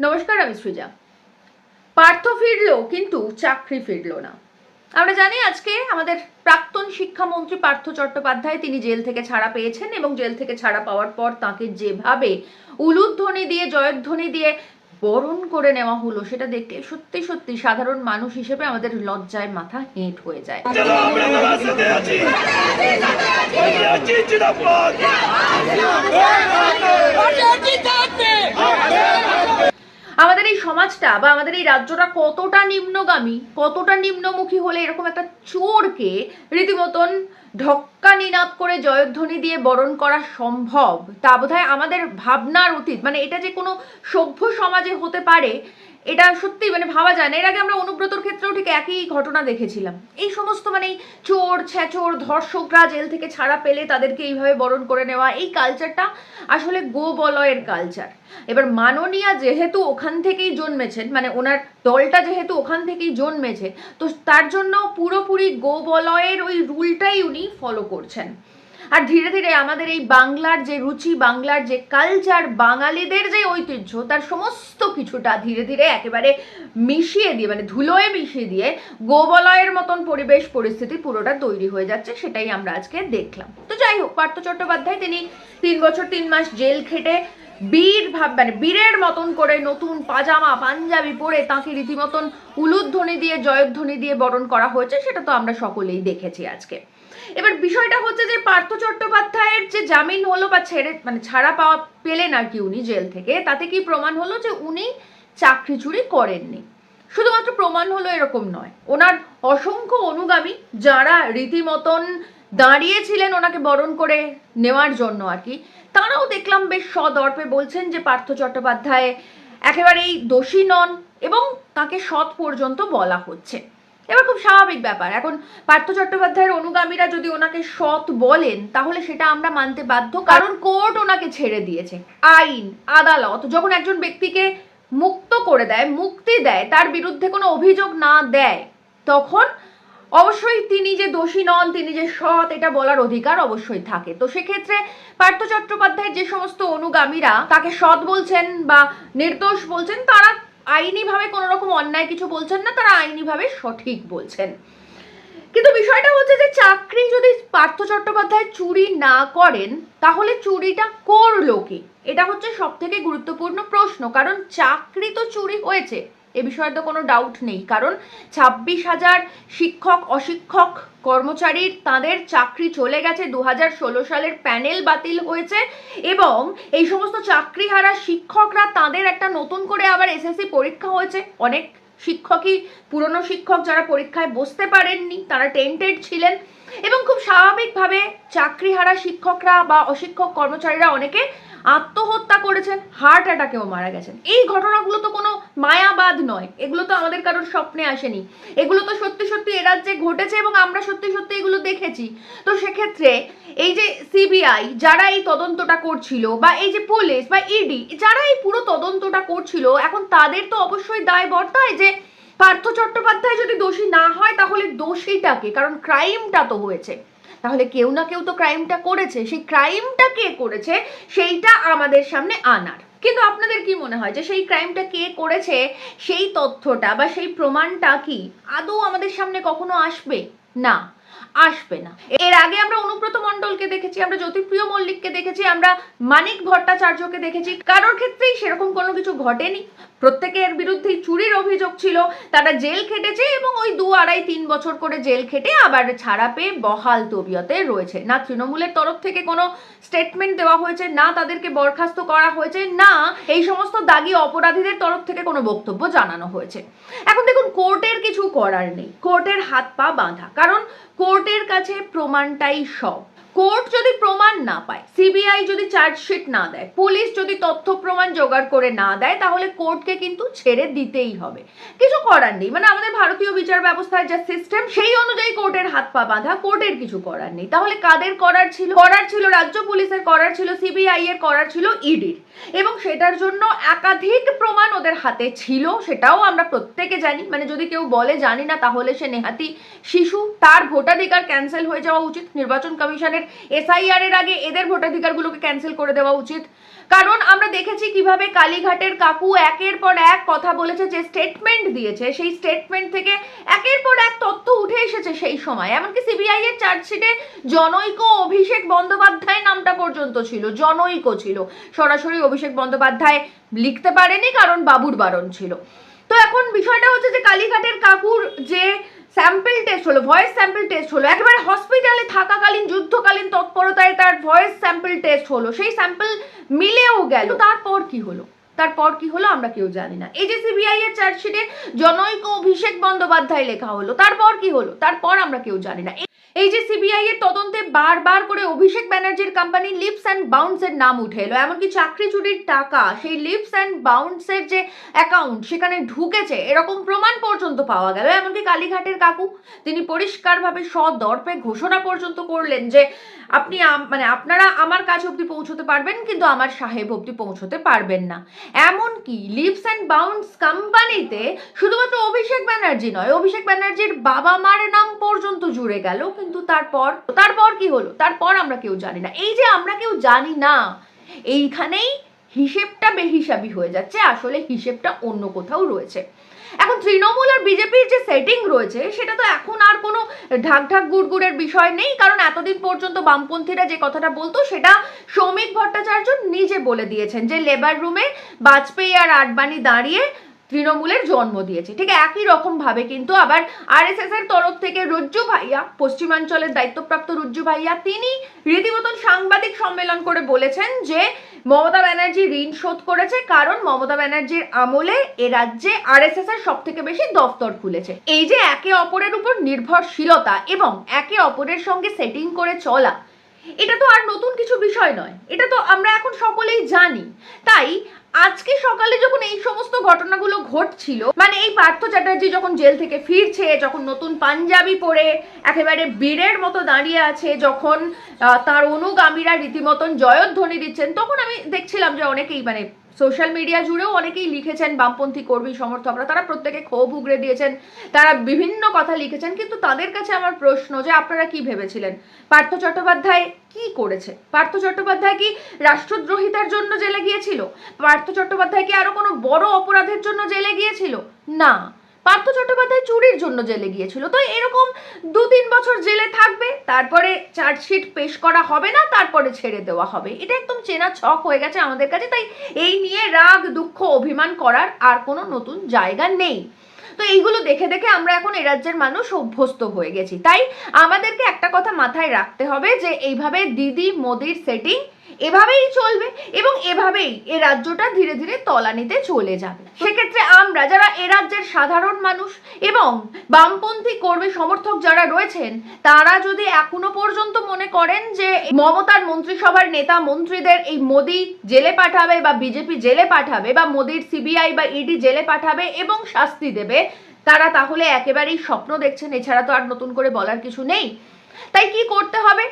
নমস্কার আমি সৃজা। পার্থ ফিরলো কিন্তু চাকরি ফিরলো না। আমরা জানি আজকে আমাদের প্রাক্তন শিক্ষামন্ত্রী পার্থ চট্টোপাধ্যায় তিনি জেল থেকে ছাড়া পেয়েছেন এবং জেল থেকে ছাড়া পাওয়ার পর তাকে যেভাবে উলুধ্বনি দিয়ে জয়ধ্বনি দিয়ে বরণ করে নেওয়া হলো সেটা দেখতে সত্যি সত্যি সাধারণ মানুষ হিসেবে আমাদের লজ্জায় মাথা হেঁট হয়ে যায়। আমাদের এই সমাজটা বা আমাদের এই রাজ্যটা কতটা নিম্নগামী, কতটা নিম্নমুখী হলে এরকম একটা চোরকে রীতিমতন ঢক্কা নিনাদ করে জয়ধ্বনি দিয়ে বরণ করা সম্ভব? তা বোধহয় আমাদের ভাবনার অতীত। মানে এটা যে কোনো সভ্য সমাজে হতে পারে এটা সত্যি মানে ভাবা যায় না। এর আগে আমরা অনুব্রতর ক্ষেত্রেও ঠিক একই ঘটনা দেখেছিলাম। এই সমস্ত মানে চোর, ছ্যাচোর, ধর্ষকরা জেল থেকে ছাড়া পেলে তাদেরকে এইভাবে বরণ করে নেওয়া, এই কালচারটা আসলে গো বলয়ের কালচার এবার মাননীয়া যেহেতু ওখান থেকেই জন্মেছেন মানে ওনার দলটা যেহেতু ওখান থেকেই জন্মেছে, তো তার জন্য পুরোপুরি গো বলয়ের ওই রুলটাই উনি ফলো করছেন। আর ধীরে ধীরে আমাদের এই বাংলার যে রুচি, বাংলার যে কালচার বাঙালিদের যে ঐতিহ্য, তার সমস্ত কিছুটা ধীরে ধীরে একেবারে মিশিয়ে দিয়ে মানে ধুলোয় মিশিয়ে দিয়ে গোবলয়ের মতন পরিবেশ, পরিস্থিতি পুরোটা তৈরি হয়ে যাচ্ছে, সেটাই আমরা আজকে দেখলাম। তো যাই হোক, পার্থ চট্টোপাধ্যায় তিনি তিন বছর তিন মাস জেল খেটে বীর ভাব মানে বীরের মতন করে নতুন পাজামা, পাঞ্জাবি পরে তাঁকে রীতিমতন উলুধ্বনি দিয়ে, জয়ধ্বনি দিয়ে বরণ করা হয়েছে, সেটা তো আমরা সকলেই দেখেছি আজকে। এবার বিষয়টা হচ্ছে যে পার্থ চট্টোপাধ্যায়ের যে জামিন হলো বা ছেড়ে মানে ছাড়া পাওয়া পেলেন আর কি উনি জেল থেকে, তাতে কি প্রমাণ হলো যে উনি চাকরি চুরি করেননি? শুধুমাত্র প্রমাণ হলো এরকম নয়, ওনার অসংখ্য অনুগামী যারা রীতিমতন দাঁড়িয়েছিলেন ওনাকে বরণ করে নেওয়ার জন্য আর কি, তারাও দেখলাম বেশ সদর্পে বলছেন যে পার্থ চট্টোপাধ্যায় একেবারেই দোষী নন এবং তাকে সৎ পর্যন্ত বলা হচ্ছে। এবার খুব স্বাভাবিক ব্যাপার। এখন পার্থ চট্টোপাধ্যায়ের অনুগামীরা যদি ওনাকে সৎ বলেন, তাহলে সেটা আমরা মানতে বাধ্য, কারণ কোর্ট ওনাকে ছেড়ে দিয়েছে। আইন, আদালত, যখন একজন ব্যক্তিকে মুক্ত করে দেয়, মুক্তি দেয়, তার বিরুদ্ধে কোনো অভিযোগ না দেয়, তখন অবশ্যই তিনি যে দোষী নন, তিনি যে সৎ, এটা বলার অধিকার অবশ্যই থাকে। তো সেক্ষেত্রে পার্থ চট্টোপাধ্যায়ের যে সমস্ত অনুগামীরা তাকে সৎ বলছেন বা নির্দোষ বলছেন, তারা আইনিভাবে কোনো রকম অন্যায় কিছু বলছেন না, তারা আইনিভাবে সঠিক বলছেন। কিন্তু বিষয়টা হচ্ছে যে চাকরি যদি পার্থ চট্টোপাধ্যায় চুরি না করেন, তাহলে চুরিটা করল কি? এটা হচ্ছে সব থেকে গুরুত্বপূর্ণ প্রশ্ন, কারণ চাকরি তো চুরি হয়েছে। এ বিষয়ে তো কোনো ডাউট নেই। কারণ ছাব্বিশ হাজার শিক্ষক, অশিক্ষক কর্মচারীর তাদের চাকরি চলে গেছে দু হাজার ষোলো সালের প্যানেল বাতিল হয়েছে এবং এই সমস্ত চাকরিহারা শিক্ষকরা তাদের একটা নতুন করে আবার এসএসসি পরীক্ষা হয়েছে। অনেক শিক্ষকই পুরনো শিক্ষক যারা পরীক্ষায় বসতে পারেননি, তারা টেন্টেড ছিলেন এবং খুব স্বাভাবিকভাবে চাকরিহারা শিক্ষকরা বা অশিক্ষক কর্মচারীরা অনেকে আত্মহত্যা করেছেন হার্ট অ্যাটাকেও মারা গেছেন। এই ঘটনাগুলো তো কোনো মায়াবাদ নয়। এগুলো তো আমাদের কারোর স্বপ্নে আসেনি। এগুলো তো সত্যি সত্যি এ রাজ্যে ঘটেছে এবং আমরা সত্যি সত্যি এগুলো দেখেছি। তো সেক্ষেত্রে এই যে সিবিআই যারা এই তদন্তটা করছিল বা এই যে পুলিশ বা ইডি যারা এই পুরো তদন্তটা করছিল, এখন তাদের তো অবশ্যই দায় বর্তায় যে পার্থ চট্টোপাধ্যায় যদি দোষী না হয়, তাহলে দোষীটাকে, কারণ ক্রাইমটা তো হয়েছে। তাহলে কেউ না কেউ তো ক্রাইমটা করেছে। সেই ক্রাইমটা কে করেছে, সেইটা আমাদের সামনে আনার। কিন্তু আপনাদের কি মনে হয় যে সেই ক্রাইমটা কে করেছে, সেই তথ্যটা বা সেই প্রমাণটা কি আদৌ আমাদের সামনে কখনো আসবে? না আসবে না। এর আগে আমরা অনুব্রত মণ্ডলকে দেখেছি, আমরা জ্যোতিপ্রিয় মল্লিককে দেখেছি, আমরা মানিক ভট্টাচার্যকে দেখেছি। কারোর ক্ষেত্রেই সেরকম কোনো কিছু ঘটেনি। প্রত্যেকের বিরুদ্ধেই চুরির অভিযোগ ছিল। তারা জেল খেটেছে এবং ওই দু আড়াই তিন বছর করে জেল খেটে আবার ছাড়া পেয়ে বহাল তবিয়তে রয়েছে। না তৃণমূলের তরফ থেকে কোনো স্টেটমেন্ট দেওয়া হয়েছে, না তাদেরকে বরখাস্ত করা হয়েছে, না এই সমস্ত দাগি অপরাধীদের তরফ থেকে কোনো বক্তব্য জানানো হয়েছে। এখন দেখুন, কোর্টের কিছু করার নেই। কোর্টের হাত পা বাঁধা। কারণ কোর্টের কাছে প্রমাণটাই সব। কোর্ট যদি প্রমাণ না পায় সিবিআই যদি চার্জশিট না দেয়, পুলিশ যদি তথ্য প্রমাণ জোগাড় করে না দেয়, তাহলে কোর্টকে কিন্তু ছেড়ে দিতেই হবে। কিছু করার নেই মানে আমাদের ভারতীয় বিচার ব্যবস্থার যা সিস্টেম সেই অনুযায়ী কোর্টের হাত পা বাঁধা, কোর্টের কিছু করার নেই। তাহলে কাদের করার ছিল? করার ছিল রাজ্য পুলিশের, করার ছিল সিবিআই এর, করার ছিল ইডির এবং সেটার জন্য একাধিক প্রমাণ ওদের হাতে ছিল, সেটাও আমরা প্রত্যেকে জানি। মানে যদি কেউ বলে জানি না, তাহলে সে নেহাতি শিশু, তার ভোটাধিকার ক্যান্সেল হয়ে যাওয়া উচিত। নির্বাচন কমিশনের এসআইআর এর আগে এদের ভোটাধিকারগুলোকে ক্যান্সেল করে দেওয়া উচিত। কারণ আমরা দেখেছি কীভাবে কালীঘাটের কাকু একের পর এক কথা বলেছে, যে স্টেটমেন্ট দিয়েছে, সেই স্টেটমেন্ট থেকে একের পর এক তথ্য উঠে এসেছে সেই সময়। এমনকি সিবিআই এর চার্জশিটে জনৈক অভিষেক বন্দ্যোপাধ্যায় নামটা পর্যন্ত ছিল, জনৈক ছিল। সরাসরি অভিষেক বন্দ্যোপাধ্যায় লিখতে পারেনি, কারণ বাবুর বারণ ছিল। তো এখন বিষয়টা হচ্ছে যে কালীঘাটের কাকুর যে স্যাম্পল টেস্ট হলো, ভয়েস স্যাম্পল টেস্ট হলো। একেবারে হসপিটালে থাকাকালীন, যুদ্ধকালীন তৎপরতায় তার ভয়েস স্যাম্পল টেস্ট হলো। সেই স্যাম্পল মিলেও গেল। তারপর কি হলো? তারপর কি হলো আমরা কেউ জানি না। এই যে সিবিআই এর চার্জশিটে জনৈক অভিষেক বন্দ্যোপাধ্যায় লেখা হলো। তারপর কি হলো? তারপর আমরা কেউ জানি না। এই- যে সিবিআই এর তদন্তে বারবার করে অভিষেক ব্যানার্জির কোম্পানি লিপস অ্যান্ড বাউন্সের নাম উঠে এলো। এমনকি চাকরি চুরির টাকা, সেই লিপস অ্যান্ড বাউন্সের যে অ্যাকাউন্ট সেখানে ঢুকেছে, এরকম প্রমাণ পর্যন্ত পাওয়া গেল। এমনকি কালীঘাটের কাকু, তিনি পরিষ্কারভাবে সদর্পে ঘোষণা পর্যন্ত করলেন যে, আপনি মানে আপনারা আমার কাছে অবধি পৌঁছতে পারবেন, কিন্তু আমার সাহেব অবধি পৌঁছতে পারবেন না। এমনকি লিপস অ্যান্ড বাউন্স কোম্পানিতে শুধুমাত্র অভিষেক ব্যানার্জি নয়, অভিষেক ব্যানার্জির বাবা মার নাম পর্যন্ত জুড়ে গেল। কিন্তু তারপর তারপর কি হলো? তারপর আমরা কেউ জানি না। এই যে আমরা কেউ জানি না, এইখানেই হিসেবটা বেহিসাবি হয়ে যাচ্ছে, আসলে হিসেবটা অন্য কোথাও রয়েছে। এখন তৃণমূল আর বিজেপির যে সেটিং রয়েছে, সেটা তো এখন আর কোনো ঢাক ঢাক গুড়গুড়ের বিষয় নেই, কারণ এতদিন পর্যন্ত বামপন্থীরা যে কথাটা বলতো, সেটা সৌমিক ভট্টাচার্য নিজে বলে দিয়েছেন যে লেবার রুমে বাজপেয়ী আর আডবাণী দাঁড়িয়ে তৃণমূলের জন্ম দিয়েছে। ঠিক একই রকম ভাবে কিন্তু আবার আরএসএস এর তরফ থেকে রুজ্জু ভাইয়া, পশ্চিমাঞ্চলের দায়িত্বপ্রাপ্ত রুজ্জু ভাইয়া, তিনি রীতিমতন সাংবাদিক সম্মেলন করে বলেছেন যে মমতা ব্যানার্জি ঋণ শোধ করেছে কারণ মমতা ব্যানার্জির আমলে এ রাজ্যে আরএসএস এর সব থেকে বেশি দফতর খুলেছে। এই যে একে অপরের উপর নির্ভরশীলতা এবং একে অপরের সঙ্গে সেটিং করে চলা, এটা তো আর নতুন কিছু বিষয় নয়। এটা তো আমরা এখন সকলেই জানি। তাই আজকে সকালে যখন এই সমস্ত ঘটনাগুলো ঘটছিল মানে এই পার্থ চ্যাটার্জি যখন জেল থেকে ফিরছে, যখন নতুন পাঞ্জাবি পরে একেবারে বীরের মতো দাঁড়িয়ে আছে, যখন তার অনুগামীরা রীতিমতন জয়ধ্বনি দিচ্ছেন, তখন আমি দেখছিলাম যে অনেকেই মানে সোশ্যাল মিডিয়া জুড়েও অনেকেই লিখেছেন বামপন্থী কর্মী, সমর্থকরা, তারা প্রত্যেকে ক্ষোভ উগড়ে দিয়েছেন, তারা বিভিন্ন কথা লিখেছেন, কিন্তু তাদের কাছে আমার প্রশ্ন যে আপনারা কি ভেবেছিলেন? পার্থ চট্টোপাধ্যায় কি করেছে? পার্থ চট্টোপাধ্যায় কি রাষ্ট্রদ্রোহিতার জন্য জেলে গিয়েছিল? পার্থ চট্টোপাধ্যায় কি আরও কোনো বড় অপরাধের জন্য জেলে গিয়েছিল? না। পার্থ চট্টোপাধ্যায় চুরির জন্য জেলে গিয়েছিল। তো এরকম দু তিন বছর জেলে থাকবে, তারপরে চার্জশিট পেশ করা হবে না, তারপরে ছেড়ে দেওয়া হবে। এটা একদম চেনা ছক হয়ে গেছে আমাদের কাছে, তাই এই নিয়ে রাগ, দুঃখ, অভিমান করার আর কোনো নতুন জায়গা নেই। তো এইগুলো দেখে দেখে আমরা এখন এ রাজ্যের মানুষ অভ্যস্ত হয়ে গেছি। তাই আমাদেরকে একটা কথা মাথায় রাখতে হবে যে, এইভাবে দিদি মোদির সেটিং এভাবেই চলবে এবং এভাবেই এ রাজ্যটা ধীরে ধীরে তলানিতে চলে যাবে। সেক্ষেত্রে আমরা যারা এ সাধারণ মানুষ এবং বামপন্থী কর্মী সমর্থক যারা রয়েছেন, তারা যদি এখনও পর্যন্ত মনে করেন যে মমতার মন্ত্রিসভার নেতা মন্ত্রীদের এই মোদি জেলে পাঠাবে বা বিজেপি জেলে পাঠাবে বা মোদির সিবিআই বা ইডি জেলে পাঠাবে এবং শাস্তি দেবে, তারা তাহলে একেবারেই স্বপ্ন দেখছেন, এছাড়া তো আর নতুন করে বলার কিছু নেই। তাই কি করতে হবে?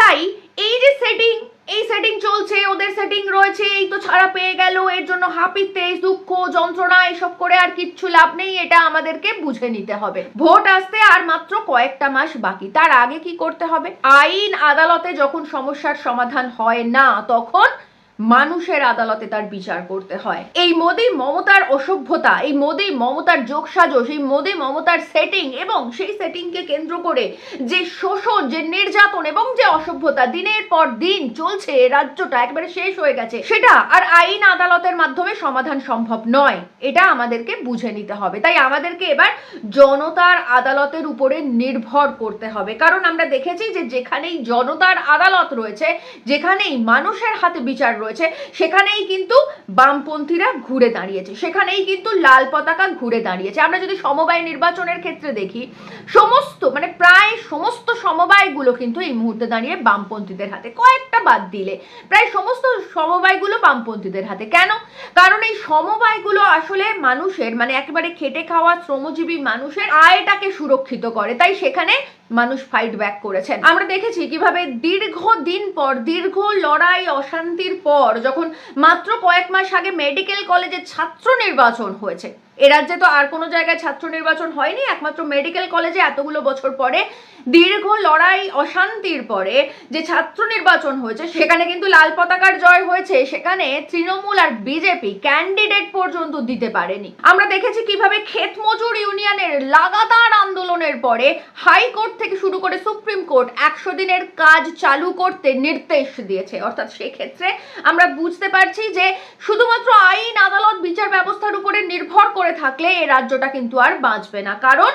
তাই এই যে সেটিং এই সেটিং চলছে, ওদের সেটিং রয়েছে, এই তো ছাড়া পেয়ে গেল, এর জন্য হাপিতে দুঃখ, যন্ত্রণা, এসব করে আর কিচ্ছু লাভ নেই, এটা আমাদেরকে বুঝে নিতে হবে। ভোট আসতে আর মাত্র কয়েকটা মাস বাকি, তার আগে কি করতে হবে? আইন আদালতে যখন সমস্যার সমাধান হয় না, তখন মানুষের আদালতে তার বিচার করতে হয়। এই মোদি মমতার অসভ্যতা, এই মোদি মমতার যোগসাজশ, এই মোদি মমতার সেটিং এবং সেই সেটিংকে কেন্দ্র করে যে শোষণ, যে নির্যাতন এবং যে অসভ্যতা দিনের পর দিন চলছে রাজ্যটা একবারে শেষ হয়ে গেছে। সেটা আর আইন আদালতের মাধ্যমে সমাধান সম্ভব নয়। এটা আমাদেরকে বুঝে নিতে হবে। তাই আমাদেরকে এবার জনতার আদালতের উপরে নির্ভর করতে হবে। কারণ আমরা দেখেছি যে যেখানেই জনতার আদালত রয়েছে, যেখানেই মানুষের হাতে বিচার রয়েছে সেখানেই কিন্তু বামপন্থীরা ঘুরে দাঁড়িয়েছে, সেখানেই কিন্তু লাল পতাকা ঘুরে দাঁড়িয়েছে। আমরা যদি সমবায় নির্বাচনের ক্ষেত্রে দেখি, সমস্ত মানে প্রায় সমস্ত সমবায়গুলো কিন্তু এই মুহূর্তে দাঁড়িয়ে বামপন্থীদের হাতে। কয়েকটা বাদ দিলে, প্রায় সমস্ত সমবায়গুলো বামপন্থীদের হাতে। কেন? কারণ এই সমবায়গুলো আসলে মানুষের মানে একেবারে খেটে খাওয়া শ্রমজীবী মানুষের আয়টাকে সুরক্ষিত করে। তাই সেখানে মানুষ ফাইট ব্যাক করেছেন। আমরা দেখেছি কীভাবে দীর্ঘ দিন পর, দীর্ঘ লড়াই, অশান্তির পর, যখন মাত্র কয়েক মাস আগে মেডিকেল কলেজের ছাত্র নির্বাচন হয়েছে এ রাজ্যে তো আর কোনো জায়গায় ছাত্র নির্বাচন হয়নি, একমাত্র মেডিকেল কলেজে এতগুলো বছর পরে, দীর্ঘ লড়াই অশান্তির পরে যে ছাত্র নির্বাচন হয়েছে, সেখানে কিন্তু লাল পতাকার জয় হয়েছে, সেখানে তৃণমূল আর বিজেপি ক্যান্ডিডেট পর্যন্ত দিতে পারেনি। আমরা দেখেছি কীভাবে ক্ষেত মজুর ইউনিয়নের লাগাতার আন্দোলনের পরে হাইকোর্ট থেকে শুরু করে সুপ্রিম কোর্ট একশো দিনের কাজ চালু করতে নির্দেশ দিয়েছে। অর্থাৎ সেক্ষেত্রে আমরা বুঝতে পারছি যে শুধুমাত্র আইন, আদালত, বিচার ব্যবস্থার উপরে নির্ভর করে থাকলে এই রাজ্যটা কিন্তু আর বাঁচবে না। কারণ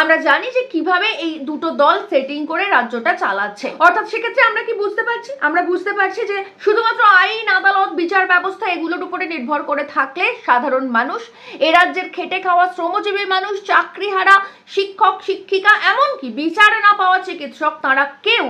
আমরা জানি যে কীভাবে এই দুটো দল সেটিং করে রাজ্যটা চালাচ্ছে। অর্থাৎ সেক্ষেত্রে আমরা কি বুঝতে পারছি? আমরা বুঝতে পারছি যে শুধুমাত্র আইন, আদালত, বিচার ব্যবস্থা এগুলোর উপরে নির্ভর করে থাকলে সাধারণ মানুষ, এ রাজ্যের খেটে খাওয়া শ্রমজীবী মানুষ, চাকরিহারা, শিক্ষক, শিক্ষিকা, এমনকি বিচার না পাওয়া চিকিৎসক, তারা কেউ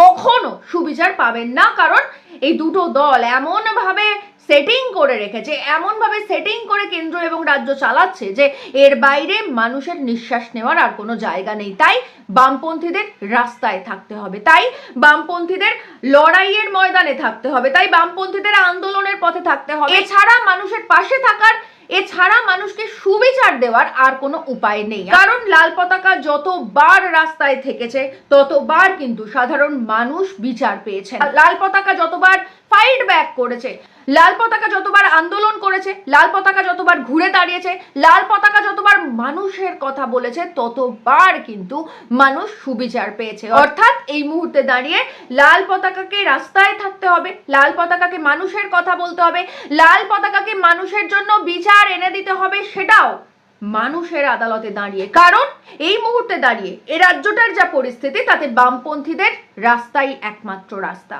কখনো সুবিচার পাবেন না। কারণ এই দুটো দল এমনভাবে সেটিং করে রেখেছে, এমনভাবে সেটিং করে কেন্দ্র এবং রাজ্য চালাচ্ছে যে এর বাইরে মানুষের নিঃশ্বাস নেওয়ার আর কোনো জায়গা নেই। তাই বামপন্থীদের রাস্তায় থাকতে হবে। তাই বামপন্থীদের লড়াইয়ের ময়দানে থাকতে হবে। তাই বামপন্থীদের আন্দোলনের পথে থাকতে হবে। এছাড়া মানুষের পাশে থাকার, এছাড়া মানুষকে সুবিচার দেওয়ার আর কোনো উপায় নেই। কারণ লাল পতাকা যতবার রাস্তায় থেকেছে, ততবার কিন্তু সাধারণ মানুষ বিচার পেয়েছে লাল পতাকা যতবার ফাইট ব্যাক করেছে। লাল পতাকা যতবার আন্দোলন করেছে, লাল পতাকা যতবার ঘুরে দাঁড়িয়েছে, লাল পতাকা যতবার মানুষের কথা বলেছে, ততবার কিন্তু মানুষ সুবিচার পেয়েছে। অর্থাৎ এই মুহূর্তে দাঁড়িয়ে লাল পতাকাকে রাস্তায় থাকতে হবে, লাল পতাকাকে মানুষের কথা বলতে হবে, লাল পতাকাকে মানুষের জন্য বিচার এনে দিতে হবে, সেটাও মানুষের আদালতে দাঁড়িয়ে। কারণ এই মুহূর্তে দাঁড়িয়ে এ রাজ্যটার যা পরিস্থিতি, তাতে বামপন্থীদের রাস্তাই একমাত্র রাস্তা।